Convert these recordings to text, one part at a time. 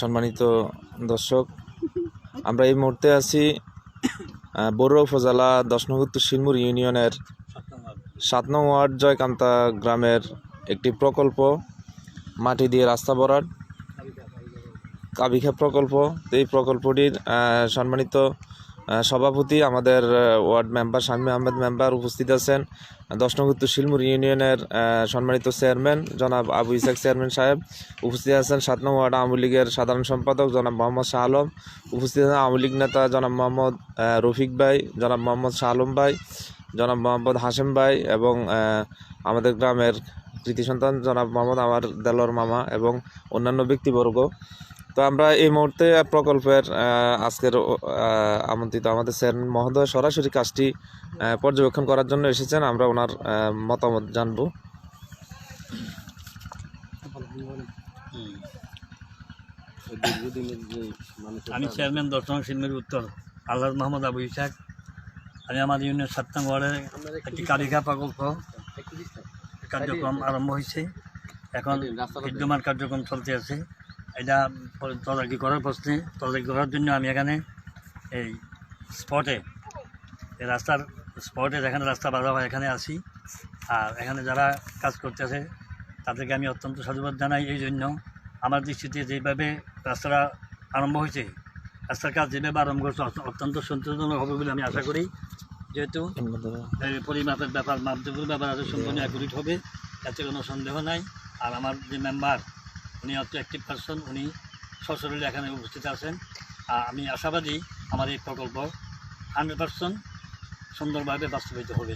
সম্মানিত দর্শক, আমরা এই মুহূর্তে আছি বড়ুয়া উপজেলা দশ নং উত্তর শিলমুর ইউনিয়নের সাত নং ওয়ার্ড জয়কান্তা গ্রামের একটি প্রকল্প, মাটি দিয়ে রাস্তা বরাট কাবিখা প্রকল্প। এই প্রকল্পটির সম্মানিত সভাপতি আমাদের ward member Shami Ahmed member উপস্থিত আছেন। দশ নং শিলমুর ইউনিয়নের সম্মানিত চেয়ারম্যান জনাব আবু ইসাক চেয়ারম্যান সাহেব উপস্থিত আছেন। সাত নং ওয়ার্ড আওয়ামী লীগের সাধারণ সম্পাদক জনাব মোহাম্মদ শাহ আলম উপস্থিত আছেন। আওয়ামী লীগ নেতা জনাব মোহাম্মদ রফিক ভাই, জনাব মোহাম্মদ শাহ আলম ভাই, জনাব মোহাম্মদ হাশেম ভাই এবং আমাদের গ্রামের কৃতি সন্তান জনাব মোহাম্মদ আমার দেলোয়ার মামা এবং অন্যান্য ব্যক্তিবর্গ। তো আমরা এই মুহূর্তে প্রকল্পের আজকের আমন্ত্রিত আমাদের স্যার মহোদয় সরাসরি কাজটি পর্যবেক্ষণ করার জন্য এসেছেন। আমরা ওনার মতামত জানব। আমি চেয়ারম্যান দর্শন শিল্পের উত্তর আল্লাহ মোহাম্মদ আবু ইসাক। আমি আমার ইউনিয়ন সাত নং ওয়ার্ডের একটি কালিকা প্রকল্প কার্যক্রম আরম্ভ হয়েছে। এখন বিদ্যমান কার্যক্রম চলতে আছে। এটা তদারকি করার প্রশ্নে তদারকি করার জন্য আমি এখানে এই স্পটে রাস্তার স্পটে যেখানে রাস্তা বাধা হয়, এখানে আসি। আর এখানে যারা কাজ করতেছে তাদেরকে আমি অত্যন্ত সাধুবাদ জানাই এই জন্য। আমার দৃষ্টিতে যেভাবে রাস্তাটা আরম্ভ হয়েছে, রাস্তার কাজ যেভাবে আরম্ভ করছে অত্যন্ত সন্তোষজনক হবে বলে আমি আশা করি। যেহেতু পরিমাপের ব্যাপার মাপযোগের ব্যাপার আছে, সম্পূর্ণ অ্যাকুরেট হবে, এতে কোনো সন্দেহ নাই। আর আমার যে মেম্বার উনি অত অ্যাক্টিভ পারসন উনি সশরীরে এখানে উপস্থিত আছেন। আমি আশাবাদী আমার এই প্রকল্প হান্ড্রেড পার্সেন্ট সুন্দরভাবে বাস্তবায়িত হবে।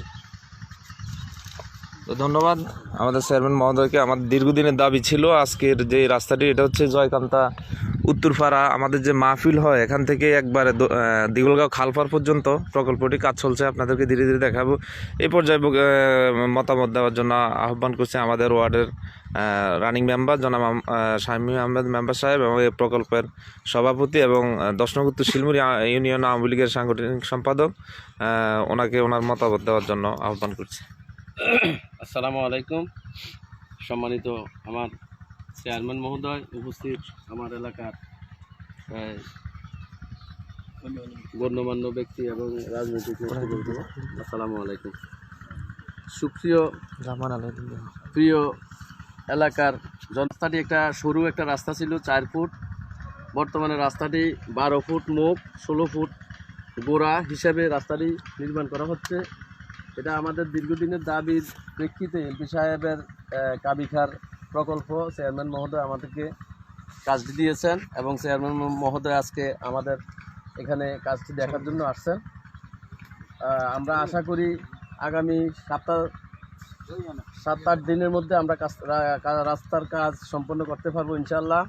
তো ধন্যবাদ আমাদের চেয়ারম্যান মহোদয়কে। আমার দীর্ঘদিনের দাবি ছিল আজকের যে রাস্তাটি, এটা হচ্ছে জয়কান্তা উত্তরপাড়া আমাদের যে মাহফিল হয় এখান থেকে একবারে দিগলগাঁও খালপার পর্যন্ত প্রকল্পটি কাজ চলছে। আপনাদেরকে ধীরে ধীরে দেখাবো। এই পর্যায়ে মতামত দেওয়ার জন্য আহ্বান করছে আমাদের ওয়ার্ডের রানিং মেম্বার জনাব শামীম আহমেদ মেম্বার সাহেব এবং এই প্রকল্পের সভাপতি এবং আহ, দশ নং উত্তর শিলমুরি ইউনিয়ন আওয়ামী লীগের সাংগঠনিক সম্পাদক ওনাকে ওনার মতামত দেওয়ার জন্য আহ্বান করছি। আসসালামু আলাইকুম। সম্মানিত আমার চেয়ারম্যান মহোদয় উপস্থিত আমার এলাকার গণ্যমান্য ব্যক্তি এবং রাজনৈতিক আসসালামু আলাইকুম। সুপ্রিয় প্রিয় এলাকার রাস্তাটি একটা সরু একটা রাস্তা ছিল চার ফুট। বর্তমানে রাস্তাটি বারো ফুট মুখ ষোলো ফুট গোড়া হিসাবে রাস্তাটি নির্মাণ করা হচ্ছে। এটা আমাদের দীর্ঘদিনের দাবির প্রেক্ষিতে এমপি সাহেবের কাবিখার প্রকল্প চেয়ারম্যান মহোদয় আমাদেরকে কাজটি দিয়েছেন এবং চেয়ারম্যান মহোদয় আজকে আমাদের এখানে কাজটি দেখার জন্য আসছেন। আমরা আশা করি আগামী সপ্তাহ সাত আট দিনের মধ্যে আমরা রাস্তার কাজ সম্পন্ন করতে পারব ইনশাল্লাহ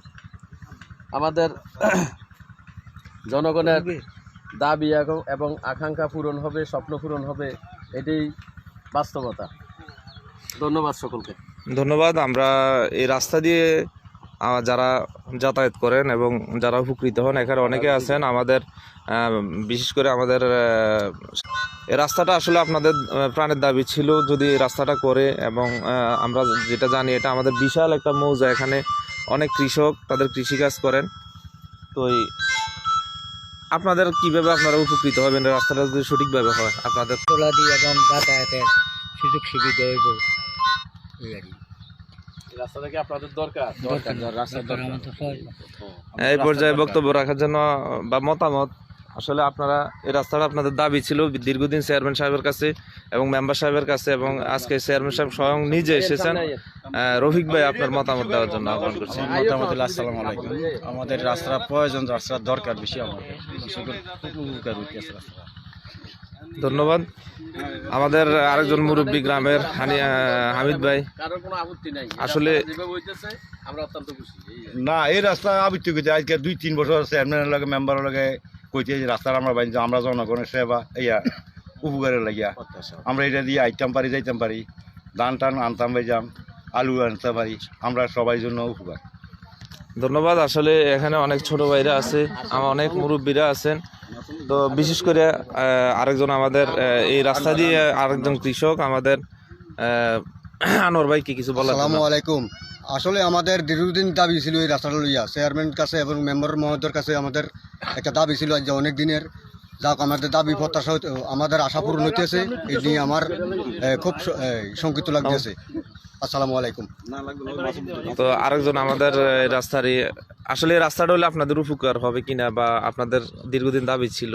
আমাদের জনগণের দাবি এবং আকাঙ্ক্ষা পূরণ হবে, স্বপ্ন পূরণ হবে, এটাই বাস্তবতা। ধন্যবাদ সকলকে। ধন্যবাদ। আমরা এই রাস্তা দিয়ে যারা যাতায়াত করেন এবং যারা উপকৃত হন, এখানে অনেকে আছেন আমাদের বিশেষ করে আমাদের এই রাস্তাটা আসলে আপনাদের প্রাণের দাবি ছিল যদি রাস্তাটা করে এবং আমরা যেটা জানি এটা আমাদের বিশাল একটা মৌজা। এখানে অনেক কৃষক, তাদের কৃষিকাজ করেন। তো আপনাদের কীভাবে আপনারা উপকৃত হবেন? রাস্তাটা যদি সঠিকভাবে হয়, আপনাদের তোলা দিয়ে এবং যাতায়াতের সুযোগ সুবিধা এই আর রাস্তাটা কি আপনাদের দরকার? দরকার আমার এই পর্যায়ে বক্তব্য রাখার জন্য বা মতামত আসলে আপনারা এই রাস্তাটা আপনাদের দাবি ছিল দীর্ঘদিন চেয়ারম্যান সাহেবের কাছে এবং মেম্বার সাহেবের কাছে এবং আজকে চেয়ারম্যান সাহেব স্বয়ং নিজে এসেছেন। রফিক ভাই আপনার মতামত দেওয়ার জন্য আহ্বান করছি। আসসালামু আলাইকুম। আমাদের রাস্তার প্রয়োজন রাস্তার দরকার বেশি আমাদের। উপকার হইতেছে রাস্তা ধন্যবাদ। আমাদের আরেকজন মুরব্বী গ্রামের হানি হামিদ ভাই। কারোর কোনো আপত্তি নাই। আসলে। না এই রাস্তা আবৃত্তি করতে আজকে দুই তিন বছর চেয়ারম্যানের লগে মেম্বারের লগে কইতে যে রাস্তার আমরা বাইন আমরা জনগণের সেবা ইয়া উপকারের লাগিয়া। আমরা এটা দিয়ে আইতাম পারি যাইতাম পারি। ধান টান আনতাম যাম আলু আনতে পারি। আমরা সবাই জন্য উপকার। ধন্যবাদ। আসলে এখানে অনেক ছোট ভাইরা আছে আমার অনেক মুরব্বীরা আছেন। তো বিশেষ করে আরেকজন আমাদের এই রাস্তা দিয়ে আরেকজন কৃষক আমাদের আনোয়ার ভাই কি কিছু বলার আসসালামু আলাইকুম। আসলে আমাদের দীর্ঘদিন দাবি ছিল এই রাস্তাটা লইয়া। চেয়ারম্যান কাছে এবং মেম্বার মহোদয়ের কাছে আমাদের একটা দাবি ছিল আজ অনেক দিনের। যাক, আমাদের দাবি প্রত্যাশা আমাদের আশা পূরণ হইতেছে। নিয়ে আমার খুব শঙ্কিত লাগতেছে। আসসালামু আলাইকুম। তো আরেকজন আমাদের রাস্তারই আসলে রাস্তাটা হলে আপনাদের উপকার হবে কিনা বা আপনাদের দীর্ঘদিন দাবি ছিল?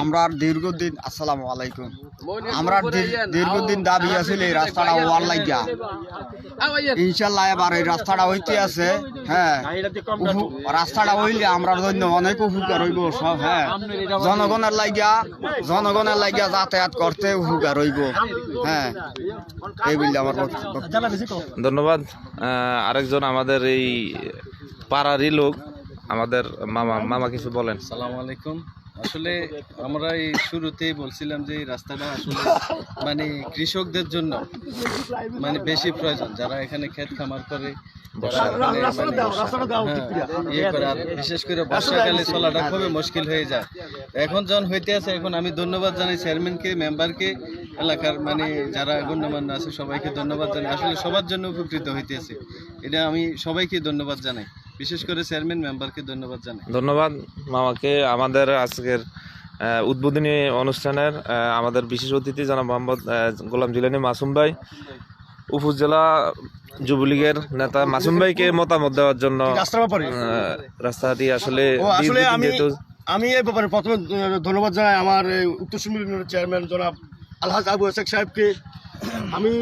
আমরা দীর্ঘদিন আসসালামু আলাইকুম। আমরা দীর্ঘদিন দাবি আছিল এই রাস্তাটা ওয়ার লাগিয়া। ইনশাল্লাহ এবার এই রাস্তাটা হইতে আছে। হ্যাঁ। রাস্তাটা হইলে আমরা জন্য অনেক উপকার হইব সব হ্যাঁ। জনগণের লাগিয়া জনগণের লাগিয়া যাতায়াত করতে উপকার হইব। হ্যাঁ। এই বললে আমার ধন্যবাদ। আহ, আরেকজন আমাদের এই পাড়ারই লোক আমাদের মামা মামা কিছু বলেন। সালাম আলাইকুম। আসলে আমরা এই শুরুতেই বলছিলাম যে এই রাস্তাটা আসলে মানে কৃষকদের জন্য মানে বেশি প্রয়োজন যারা এখানে ক্ষেত খামার করে বিশেষ করে বর্ষাকালে চলাটা খুবই মুশকিল হয়ে যায়। এখন যখন হইতে আছে এখন আমি ধন্যবাদ জানাই চেয়ারম্যানকে মেম্বারকে এলাকার মানে যারা গণ্যমান্য আছে সবাইকে ধন্যবাদ জানাই। আসলে সবার জন্য উপকৃত হইতেছে। এটা আমি সবাইকে ধন্যবাদ জানাই। বিশেষ করে চেয়ারম্যান মেম্বারকে ধন্যবাদ জানাই। ধন্যবাদ মামাকে। আমাদের আজকের উদ্বোধনী অনুষ্ঠানের আমাদের বিশেষ অতিথি জনাব মোহাম্মদ গোলাম জিলানি মাসুম ভাই। উপজেলা যুবলীগের নেতা মাসুম ভাইকে মতামত দেওয়ার জন্য রাস্তাটি আসলে আমি- এই ব্যাপারে প্রথমে ধন্যবাদ জানাই আমার উত্তর সিমুল চেয়ারম্যান জনাব আলহাজ আবু এসেক সাহেবকে। আমি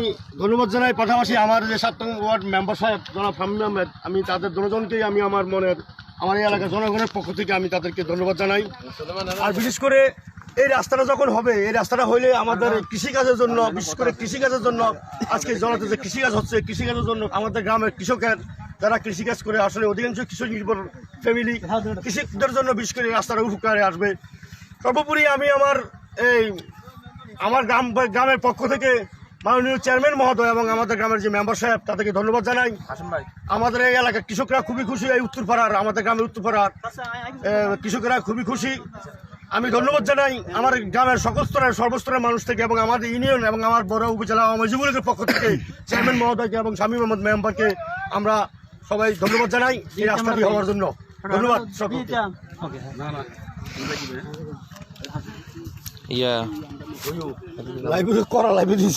ধন্যবাদ জানাই। পাশাপাশি আমার যে সাত ওয়ার্ড মেম্বার সাহেব, জনাব ফাহমি আহমেদ, আমি তাদের দুজনকেই আমি আমার মনের, আমার এই এলাকার জনগণের পক্ষ থেকে আমি তাদেরকে ধন্যবাদ জানাই। আর বিশেষ করে এই রাস্তাটা যখন হবে, এই রাস্তাটা হইলে আমাদের কৃষিকাজের জন্য, বিশেষ করে কৃষিকাজের জন্য, আজকে জনাতে যে কৃষিকাজ হচ্ছে কৃষিকাজের জন্য আমাদের গ্রামের কৃষকের যারা কৃষিকাজ করে, আসলে অধিকাংশ কৃষক নির্ভর ফ্যামিলি কৃষকদের জন্য বিশেষ করে রাস্তাটা উপকারে আসবে। সর্বোপরি আমি আমার এই, আমার গ্রাম, গ্রামের পক্ষ থেকে মাননীয় চেয়ারম্যান মহোদয় এবং আমাদের গ্রামের যে মেম্বার সাহেব তাদেরকে ধন্যবাদ জানাই। আমাদের এই এলাকার কৃষকরা খুবই খুশি এই উত্তরপাড়ার আমাদের গ্রামের উত্তরপাড়ার কৃষকেরা খুবই খুশি। আমি ধন্যবাদ জানাই আমার গ্রামের সকল স্তরের সর্বস্তরের মানুষ থেকে এবং আমাদের ইউনিয়ন এবং আমার বড় উপজেলা আওয়ামী যুবলীগের পক্ষ থেকে চেয়ারম্যান মহোদয়কে এবং স্বামী মোহাম্মদ মেম্বারকে আমরা সবাই ধন্যবাদ জানাই এই রাস্তাটি হওয়ার জন্য। ধন্যবাদ সকলকে। ইয়া লাইব্রেরি করা লাইব্রেরি